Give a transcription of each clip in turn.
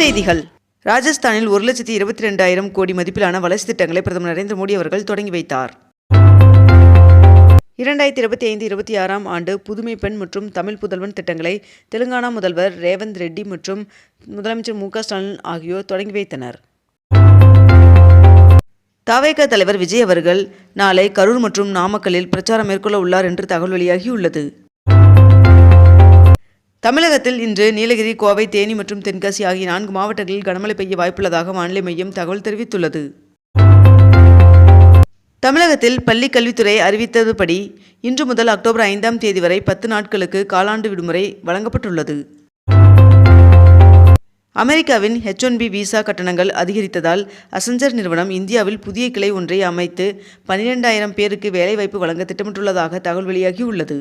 செய்திகள். ராஜஸ்தானில் ஒரு லட்சத்தி இருபத்தி ரெண்டாயிரம் கோடி மதிப்பிலான வளர்ச்சி திட்டங்களை பிரதமர் நரேந்திர மோடி அவர்கள் தொடங்கி வைத்தார். இரண்டாயிரத்தி இருபத்தி ஐந்து இருபத்தி ஆறாம் ஆண்டு புதுமை பெண் மற்றும் தமிழ் புதல்வன் திட்டங்களை தெலுங்கானா முதல்வர் ரேவந்த் ரெட்டி மற்றும் முதலமைச்சர் மு க ஸ்டாலின் ஆகியோர் தொடங்கி வைத்தனர். தாவேக தலைவர் விஜய் அவர்கள் நாளை கரூர் மற்றும் நாமக்கல்லில் பிரச்சாரம் மேற்கொள்ள உள்ளார் என்று தகவல் வெளியாகியுள்ளது. தமிழகத்தில் இன்று நீலகிரி கோவை தேனி மற்றும் தென்காசி ஆகிய நான்கு மாவட்டங்களில் கனமழை பெய்ய வாய்ப்புள்ளதாக வானிலை மையம் தகவல் தெரிவித்துள்ளது. தமிழகத்தில் பள்ளி கல்வித்துறை அறிவித்ததுபடி இன்று முதல் அக்டோபர் ஐந்தாம் தேதி வரை பத்து நாட்களுக்கு காலாண்டு விடுமுறை வழங்கப்பட்டுள்ளது. அமெரிக்காவின் ஹெச் ஒன் பி விசா கட்டணங்கள் அதிகரித்ததால் அசஞ்சர் நிறுவனம் இந்தியாவில் புதிய கிளை ஒன்றை அமைத்து பனிரெண்டாயிரம் பேருக்கு வேலைவாய்ப்பு வழங்க திட்டமிட்டுள்ளதாக தகவல் வெளியாகியுள்ளது.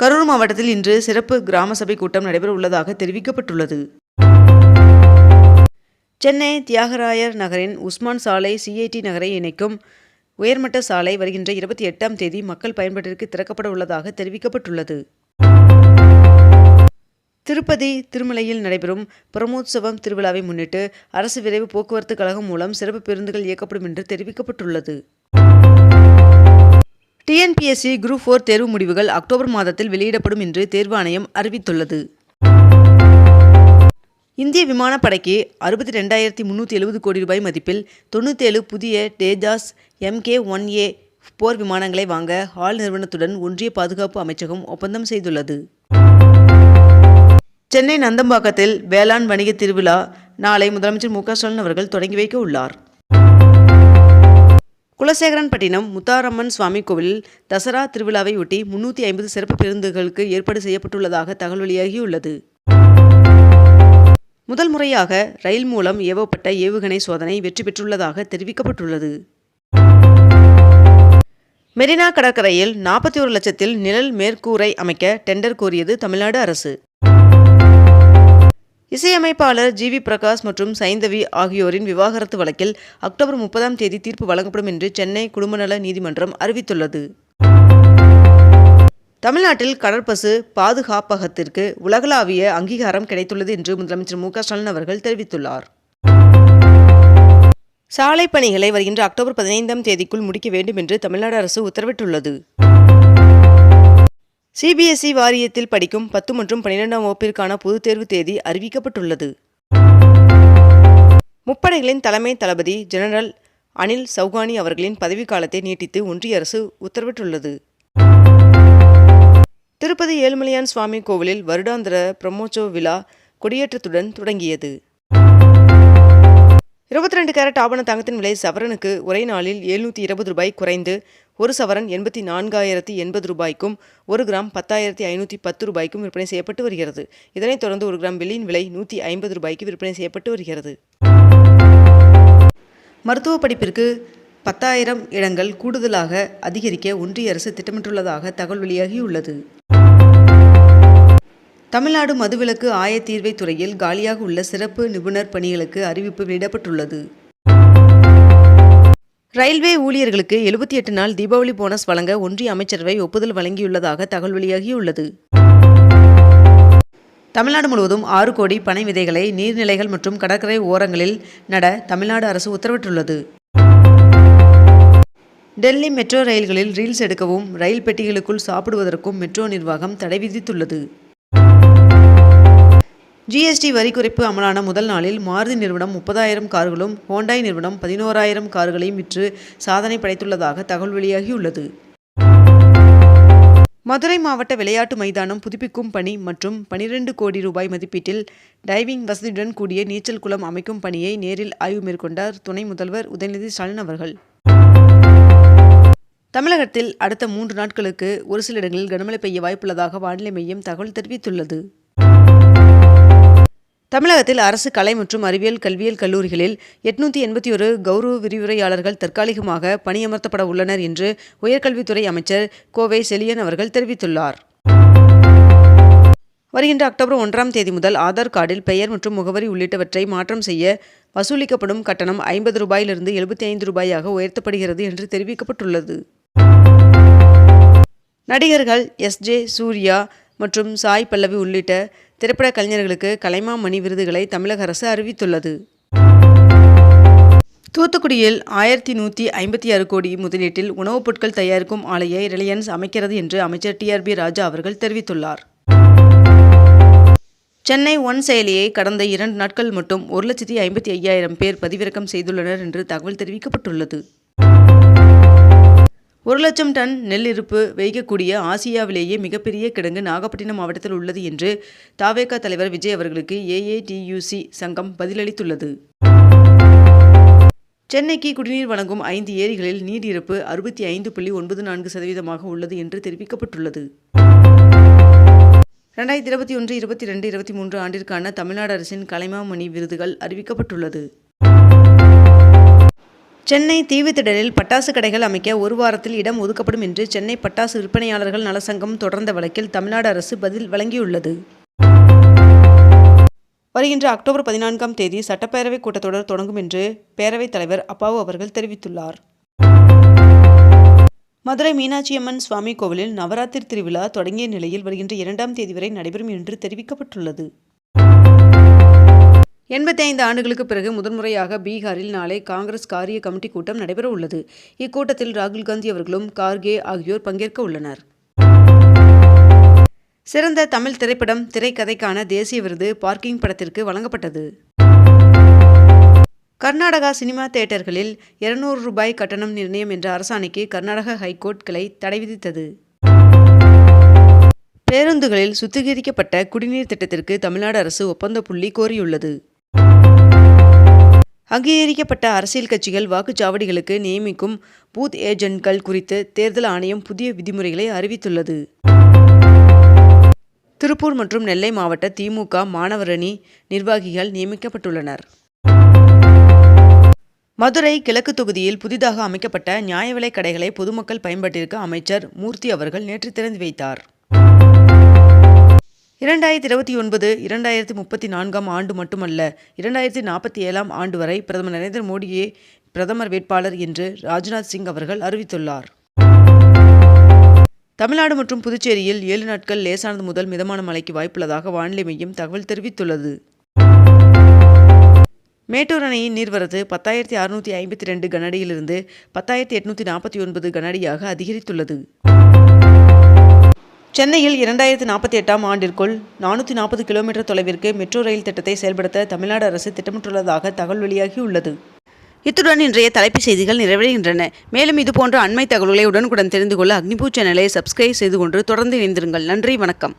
கரூர் மாவட்டத்தில் இன்று சிறப்பு கிராம சபை கூட்டம் நடைபெற உள்ளதாக தெரிவிக்கப்பட்டுள்ளது. சென்னை தியாகராயர் நகரின் உஸ்மான் சாலை சிஐடி நகரை இணைக்கும் உயர்மட்ட சாலை வருகின்ற இருபத்தி எட்டாம் தேதி மக்கள் பயன்பாட்டிற்கு திறக்கப்பட உள்ளதாக தெரிவிக்கப்பட்டுள்ளது. திருப்பதி திருமலையில் நடைபெறும் பிரமோத்சவம் திருவிழாவை முன்னிட்டு அரசு விரைவு போக்குவரத்து கழகம் மூலம் சிறப்பு பேருந்துகள் இயக்கப்படும் என்று தெரிவிக்கப்பட்டுள்ளது. டிஎன்பிஎஸ்சி குரூப் ஃபோர் தேர்வு முடிவுகள் அக்டோபர் மாதத்தில் வெளியிடப்படும் என்று தேர்வு ஆணையம் அறிவித்துள்ளது. இந்திய விமானப்படைக்கு அறுபத்தி ரெண்டாயிரத்தி முந்நூற்றி எழுபது கோடி ரூபாய் மதிப்பில் தொண்ணூற்றேழு புதிய தேஜாஸ் எம்கே ஒன் ஏ போர் விமானங்களை வாங்க ஹால் நிறுவனத்துடன் ஒன்றிய பாதுகாப்பு அமைச்சகம் ஒப்பந்தம் செய்துள்ளது. சென்னை நந்தம்பாக்கத்தில் வேளாண் வணிக திருவிழா நாளை முதலமைச்சர் மு க ஸ்டாலின் அவர்கள் தொடங்கி வைக்க உள்ளார். குலசேகரன்பட்டினம் முத்தாரம்மன் சுவாமி கோவிலில் தசரா திருவிழாவை ஒட்டி முன்னூற்றி ஐம்பது சிறப்பு பேருந்துகளுக்கு ஏற்பாடு செய்யப்பட்டுள்ளதாக தகவல் வெளியாகியுள்ளது. முதல் முறையாக ரயில் மூலம் ஏவப்பட்ட ஏவுகணை சோதனை வெற்றி பெற்றுள்ளதாக தெரிவிக்கப்பட்டுள்ளது. மெரினா கடற்கரையில் நாற்பத்தி ஒரு லட்சத்தில் நிழல் மேற்கூரை அமைக்க டெண்டர் கோரியது தமிழ்நாடு அரசு. இசையமைப்பாளர் ஜி வி பிரகாஷ் மற்றும் சைந்தவி ஆகியோரின் விவாகரத்து வழக்கில் அக்டோபர் முப்பதாம் தேதி தீர்ப்பு வழங்கப்படும் என்று சென்னை குடும்பநல நீதிமன்றம் அறிவித்துள்ளது. தமிழ்நாட்டில் கடற்பசு பாதுகாப்பகத்திற்கு உலகளாவிய அங்கீகாரம் கிடைத்துள்ளது என்று முதலமைச்சர் மு ஸ்டாலின் அவர்கள் தெரிவித்துள்ளார். சாலை பணிகளை வருகின்ற அக்டோபர் பதினைந்தாம் தேதிக்குள் முடிக்க வேண்டும் என்று தமிழ்நாடு அரசு உத்தரவிட்டுள்ளது. சிபிஎஸ்இ வாரியத்தில் படிக்கும் பத்து மற்றும் பனிரெண்டாம் வகுப்பிற்கான பொதுத் தேர்வு தேதி அறிவிக்கப்பட்டுள்ளது. முப்படைகளின் தலைமை தளபதி ஜெனரல் அனில் சௌகானி அவர்களின் பதவிக்காலத்தை நீட்டித்து ஒன்றிய அரசு உத்தரவிட்டுள்ளது. திருப்பதி ஏழுமலையான் சுவாமி கோவிலில் வருடாந்திர பிரம்மோற்சவ விழா கொடியேற்றத்துடன் தொடங்கியது. இருபத்தி ரெண்டு கேரட் ஆபண தங்கத்தின் விலை சவரனுக்கு ஒரே நாளில் எழுநூற்றி இருபது ரூபாய் குறைந்து ஒரு சவரன் எண்பத்தி நான்காயிரத்தி எண்பது ரூபாய்க்கும் ஒரு கிராம் பத்தாயிரத்தி ஐநூற்றி பத்து ரூபாய்க்கும் விற்பனை செய்யப்பட்டு வருகிறது. இதனைத் தொடர்ந்து ஒரு கிராம் வெள்ளியின் விலை நூற்றி ஐம்பது ரூபாய்க்கு விற்பனை செய்யப்பட்டு வருகிறது. மருத்துவ படிப்பிற்கு பத்தாயிரம் இடங்கள் கூடுதலாக அதிகரிக்க ஒன்றிய அரசு திட்டமிட்டுள்ளதாக தகவல் வெளியாகியுள்ளது. தமிழ்நாடு மதுவிலக்கு ஆயத்தீர்வை துறையில் காலியாக உள்ள சிறப்பு நிபுணர் பணிகளுக்கு அறிவிப்பு வெளியிடப்பட்டுள்ளது. ரயில்வே ஊழியர்களுக்கு எழுபத்தி எட்டு நாள் தீபாவளி போனஸ் வழங்க ஒன்றிய அமைச்சரவை ஒப்புதல் வழங்கியுள்ளதாக தகவல் வெளியாகியுள்ளது. தமிழ்நாடு முழுவதும் ஆறு கோடி பனை விதைகளை நீர்நிலைகள் மற்றும் கடற்கரை ஓரங்களில் நட தமிழ்நாடு அரசு உத்தரவிட்டுள்ளது. டெல்லி மெட்ரோ ரயில்களில் ரீல்ஸ் எடுக்கவும் ரயில் பெட்டிகளுக்குள் சாப்பிடுவதற்கும் மெட்ரோ நிர்வாகம் தடை விதித்துள்ளது. ஜிஎஸ்டி வரி குறைப்பு அமலான முதல் நாளில் மாருதி நிறுவனம் முப்பதாயிரம் கார்களும் ஹோண்டாய் நிறுவனம் பதினோராயிரம் கார்களையும் விற்று சாதனை படைத்துள்ளதாக தகவல் வெளியாகியுள்ளது. மதுரை மாவட்ட விளையாட்டு மைதானம் புதுப்பிக்கும் பணி மற்றும் பனிரெண்டு கோடி ரூபாய் மதிப்பீட்டில் டைவிங் வசதியுடன் கூடிய நீச்சல் குளம் அமைக்கும் பணியை நேரில் ஆய்வு மேற்கொண்டார் துணை முதல்வர் உதயநிதி ஸ்டாலின் அவர்கள். தமிழகத்தில் அடுத்த மூன்று நாட்களுக்கு ஒரு சில இடங்களில் கனமழை பெய்ய வாய்ப்புள்ளதாக வானிலை மையம் தகவல் தெரிவித்துள்ளது. தமிழகத்தில் அரசு கலை மற்றும் அறிவியல் கல்வியியல் கல்லூரிகளில் எட்நூற்றி எண்பத்தி ஒரு கௌரவ விரிவுரையாளர்கள் தற்காலிகமாக பணியமர்த்தப்பட உள்ளனர் என்று உயர்கல்வித்துறை அமைச்சர் கோவை செலியன் அவர்கள் தெரிவித்துள்ளார். வருகின்ற அக்டோபர் ஒன்றாம் தேதி முதல் ஆதார் கார்டில் பெயர் மற்றும் முகவரி உள்ளிட்டவற்றை மாற்றம் செய்ய வசூலிக்கப்படும் கட்டணம் ஐம்பது ரூபாயிலிருந்து எழுபத்தி ஐந்து ரூபாயாக உயர்த்தப்படுகிறது என்று தெரிவிக்கப்பட்டுள்ளது. நடிகர்கள் எஸ் ஜே சூர்யா மற்றும் சாய் பல்லவி உள்ளிட்ட திரைப்பட கலைஞர்களுக்கு கலைமாமணி விருதுகளை தமிழக அரசு அறிவித்துள்ளது. தூத்துக்குடியில் ஆயிரத்தி நூற்றி ஐம்பத்தி ஆறு கோடி முதலீட்டில் உணவுப் பொருட்கள் தயாரிக்கும் ஆலையை ரிலையன்ஸ் அமைக்கிறது என்று அமைச்சர் டிஆர்பி ராஜா அவர்கள் தெரிவித்துள்ளார். சென்னை ஒன் செயலியை கடந்த இரண்டு நாட்கள் மட்டும் ஒரு லட்சத்தி ஐம்பத்தி ஐயாயிரம் பேர் பதிவிறக்கம் செய்துள்ளனர் என்று தகவல் தெரிவிக்கப்பட்டுள்ளது. ஒரு லட்சம் டன் நெல் இருப்பு வைக்கக்கூடிய ஆசியாவிலேயே மிகப்பெரிய கிடங்கு நாகப்பட்டினம் மாவட்டத்தில் உள்ளது என்று தாவேகா தலைவர் விஜய் அவர்களுக்கு ஏஏடியூசி சங்கம் பதிலளித்துள்ளது. சென்னைக்கு குடிநீர் வழங்கும் ஐந்து ஏரிகளில் நீர் இருப்பு அறுபத்தி ஐந்து புள்ளி ஒன்பது நான்கு சதவீதமாக உள்ளது என்று தெரிவிக்கப்பட்டுள்ளது. ரெண்டாயிரத்தி இருபத்தி ஒன்று இருபத்தி ரெண்டு இருபத்தி மூன்று ஆண்டிற்கான தமிழ்நாடு அரசின் கலைமாமணி விருதுகள் அறிவிக்கப்பட்டுள்ளது. சென்னை தீவுத்திடலில் பட்டாசு கடைகள் அமைக்க ஒரு வாரத்தில் இடம் ஒதுக்கப்படும் என்று சென்னை பட்டாசு விற்பனையாளர்கள் நலசங்கம் தொடர்ந்த வழக்கில் தமிழ்நாடு அரசு பதில் வழங்கியுள்ளது. வருகின்ற அக்டோபர் பதினான்காம் தேதி சட்டப்பேரவைக் கூட்டத்தொடர் தொடங்கும் என்று பேரவைத் தலைவர் அப்பாவு அவர்கள் தெரிவித்துள்ளார். மதுரை மீனாட்சியம்மன் சுவாமி கோவிலில் நவராத்திரி திருவிழா தொடங்கிய நிலையில் வருகின்ற இரண்டாம் தேதி வரை நடைபெறும் என்று தெரிவிக்கப்பட்டுள்ளது. எண்பத்தி ஐந்து ஆண்டுகளுக்கு பிறகு முதன்முறையாக பீகாரில் நாளை காங்கிரஸ் காரிய கமிட்டி கூட்டம் நடைபெற உள்ளது. இக்கூட்டத்தில் ராகுல் காந்தி அவர்களும் கார்கே ஆகியோர் பங்கேற்க உள்ளனர். சிறந்த தமிழ் திரைப்படம் திரைக்கதைக்கான தேசிய விருது பார்க்கிங் படத்திற்கு வழங்கப்பட்டது. கர்நாடகா சினிமா தியேட்டர்களில் இருநூறு ரூபாய் கட்டணம் நிர்ணயம் என்ற அரசாணைக்கு கர்நாடக ஹைகோர்ட் கிளை தடை விதித்தது. பேருந்துகளில் சுத்திகரிக்கப்பட்ட குடிநீர் திட்டத்திற்கு தமிழ்நாடு அரசு ஒப்பந்த புள்ளி கோரியுள்ளது. அங்கீகரிக்கப்பட்ட அரசியல் கட்சிகள் வாக்குச்சாவடிகளுக்கு நியமிக்கும் பூத் ஏஜென்ட்கள் குறித்து தேர்தல் ஆணையம் புதிய விதிமுறைகளை அறிவித்துள்ளது. திருப்பூர் மற்றும் நெல்லை மாவட்ட திமுக மாணவரணி நிர்வாகிகள் நியமிக்கப்பட்டுள்ளனர். மதுரை கிழக்கு தொகுதியில் புதிதாக அமைக்கப்பட்ட நியாய விலைக் கடைகளை பொதுமக்கள் பயன்பாட்டிற்கு அமைச்சர் மூர்த்தி அவர்கள் நேற்று திறந்து வைத்தார். இரண்டாயிரத்தி இருபத்தி ஒன்பது இரண்டாயிரத்தி முப்பத்தி நான்காம் ஆண்டு மட்டுமல்ல இரண்டாயிரத்தி நாற்பத்தி ஏழாம் ஆண்டு வரை பிரதமர் நரேந்திர மோடியே பிரதமர் வேட்பாளர் என்று ராஜ்நாத் சிங் அவர்கள் அறிவித்துள்ளார். தமிழ்நாடு மற்றும் புதுச்சேரியில் ஏழு நாட்கள் லேசானது முதல் மிதமான மழைக்கு வாய்ப்புள்ளதாக வானிலை மையம் தகவல் தெரிவித்துள்ளது. மேட்டூர் அணையின் நீர்வரத்து பத்தாயிரத்தி அறுநூற்றி ஐம்பத்தி ரெண்டு கனஅடியிலிருந்து பத்தாயிரத்தி எட்நூற்றி நாற்பத்தி ஒன்பது கனஅடியாக அதிகரித்துள்ளது. சென்னையில் இரண்டாயிரத்தி நாற்பத்தி எட்டாம் ஆண்டிற்குள் நானூற்றி நாற்பது கிலோமீட்டர் தொலைவிற்கு மெட்ரோ ரயில் திட்டத்தை செயல்படுத்த தமிழ்நாடு அரசு திட்டமிட்டுள்ளதாக தகவல் வெளியாகியுள்ளது இத்துடன் இன்றைய தலைப்புச் செய்திகள் நிறைவடைகின்றன. மேலும் இதுபோன்ற அண்மை தகவல்களை உடனுக்குடன் தெரிந்து கொள்ள அக்னிபூ சேனலை சப்ஸ்கிரைப் செய்து கொண்டு தொடர்ந்து இணைந்திருங்கள். நன்றி வணக்கம்.